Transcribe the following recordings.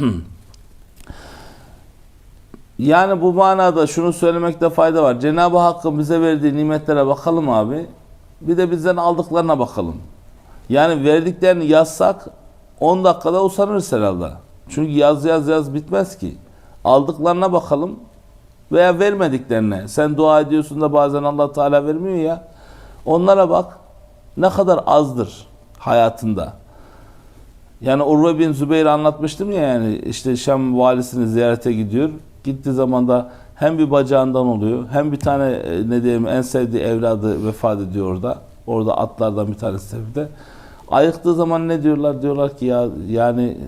Yani bu manada şunu söylemekte fayda var. Cenab-ı Hakk'ın bize verdiği nimetlere bakalım abi. Bir de bizden aldıklarına bakalım. Yani verdiklerini yazsak 10 dakikada usanırız herhalde. Çünkü yaz yaz yaz bitmez ki. Aldıklarına bakalım veya vermediklerine. Sen dua ediyorsun da bazen Allah Teala vermiyor ya. Onlara bak. Ne kadar azdır hayatında. Yani Urve bin Zübeyir anlatmıştım ya yani işte Şam valisini ziyarete gidiyor. Gittiği zaman da hem bir bacağından oluyor hem bir tane e, ne diyeyim en sevdiği evladı vefat ediyor orada. Orada atlardan bir tanesi tabii de. Ayıktığı zaman ne diyorlar? Diyorlar ki ya yani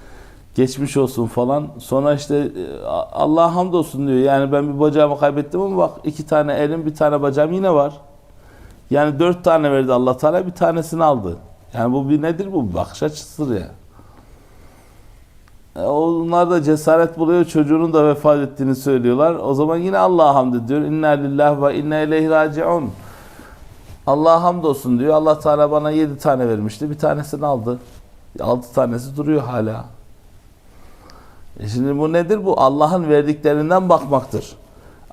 geçmiş olsun falan. Sonra işte e, Allah'a hamdolsun diyor. Yani ben bir bacağımı kaybettim ama bak iki tane elim bir tane bacağım yine var. Yani dört tane verdi Allah Teala bir tanesini aldı. Yani bu bir nedir bu? Bir bakış açısıdır ya. E, Onlar da cesaret buluyor. Çocuğunun da vefat ettiğini söylüyorlar. O zaman yine Allah'a hamd ediyor. İnna lillahi ve inna ileyhi raciun. Allah'a hamdolsun diyor. Allah Teala bana yedi tane vermişti. Bir tanesini aldı. Altı tanesi duruyor hala. E şimdi bu nedir? Bu Allah'ın verdiklerinden bakmaktır.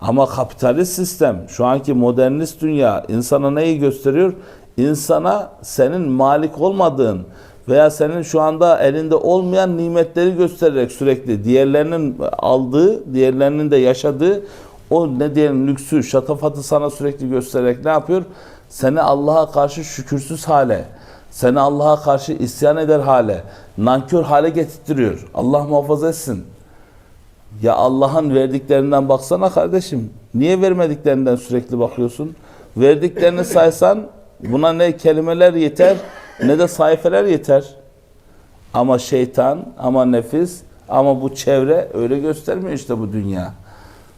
Ama kapitalist sistem, şu anki modernist dünya insana neyi gösteriyor? İnsana senin malik olmadığın veya senin şu anda elinde olmayan nimetleri göstererek sürekli diğerlerinin aldığı, diğerlerinin de yaşadığı o ne diyelim lüksü, şatafatı sana sürekli göstererek ne yapıyor? Seni Allah'a karşı şükürsüz hale, seni Allah'a karşı isyan eder hale, nankör hale getirtiyor. Allah muhafaza etsin. Ya Allah'ın verdiklerinden baksana kardeşim. Niye vermediklerinden sürekli bakıyorsun? Verdiklerini saysan buna ne kelimeler yeter ne de sayfeler yeter. Ama şeytan, ama nefis, ama bu çevre öyle göstermiyor işte bu dünya.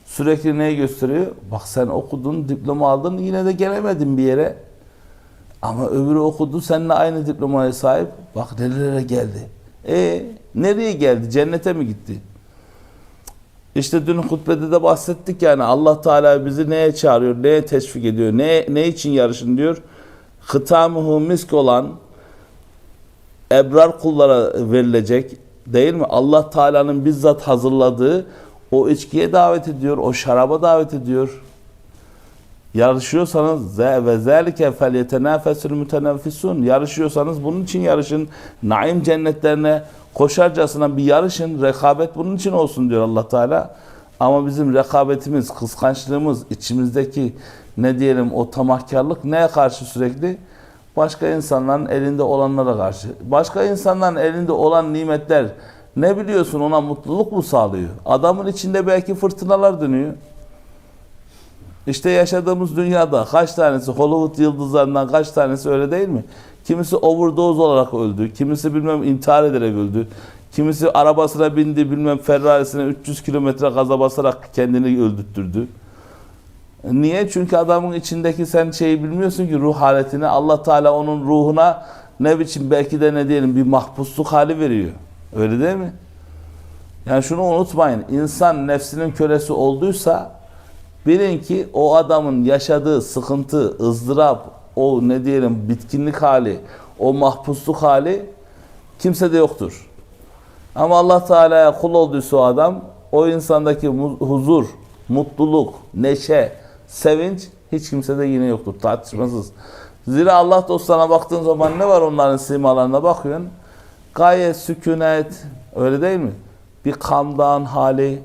Sürekli neyi gösteriyor? Bak sen okudun, diploma aldın yine de gelemedin bir yere. Ama öbürü okudu seninle aynı diplomaya sahip. Bak nerelere geldi. E nereye geldi? Cennete mi gitti? İşte dün hutbede de bahsettik yani Allah Teala bizi neye çağırıyor, neye teşvik ediyor, ne, ne için yarışın diyor. Hıtamuhu misk olan ebrar kullara verilecek değil mi? Allah Teala'nın bizzat hazırladığı o içkiye davet ediyor, o şaraba davet ediyor. Yarışıyorsanız ve zelike fel yetenafesul mutenaffisun. Yarışıyorsanız bunun için yarışın. Naim cennetlerine koşarcasına bir yarışın. Rekabet bunun için olsun diyor Allah Teala. Ama bizim rekabetimiz, kıskançlığımız, içimizdeki ne diyelim o tamahkarlık neye karşı sürekli? Başka insanların elinde olanlara karşı. Başka insanların elinde olan nimetler ne biliyorsun ona mutluluk mu sağlıyor? Adamın içinde belki fırtınalar dönüyor. İşte yaşadığımız dünyada kaç tanesi Hollywood yıldızlarından kaç tanesi öyle değil mi? Kimisi overdose olarak öldü. Kimisi bilmem intihar ederek öldü. Kimisi arabasına bindi bilmem Ferrari'sine 300 kilometre gaza basarak kendini öldürttürdü. Niye? Çünkü adamın içindeki sen şeyi bilmiyorsun ki ruh haletini. Allah Teala onun ruhuna ne biçim belki de ne diyelim bir mahpusluk hali veriyor. Öyle değil mi? Yani şunu unutmayın. İnsan nefsinin kölesi olduysa bilin ki o adamın yaşadığı sıkıntı, ızdırap, o ne diyelim bitkinlik hali, o mahpusluk hali kimsede yoktur. Ama Allah Teala'ya kul olduysa o adam o insandaki huzur, mutluluk, neşe, sevinç hiç kimsede yine yoktur tartışmasız. Zira Allah dostlarına baktığın zaman ne var onların simalarına bakıyorsun. Gayet sükunet öyle değil mi? Bir kamdan hali.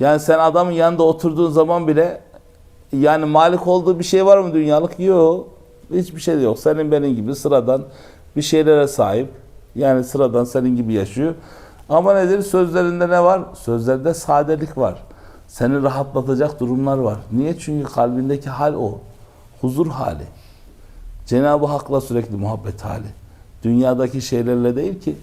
Yani sen adamın yanında oturduğun zaman bile yani malik olduğu bir şey var mı dünyalık? Yok. Hiçbir şey de yok. Senin benim gibi sıradan bir şeylere sahip. Yani sıradan senin gibi yaşıyor. Ama nedir? Sözlerinde ne var? Sözlerinde sadelik var. Seni rahatlatacak durumlar var. Niye? Çünkü kalbindeki hal o. Huzur hali. Cenab-ı Hak'la sürekli muhabbet hali. Dünyadaki şeylerle değil ki.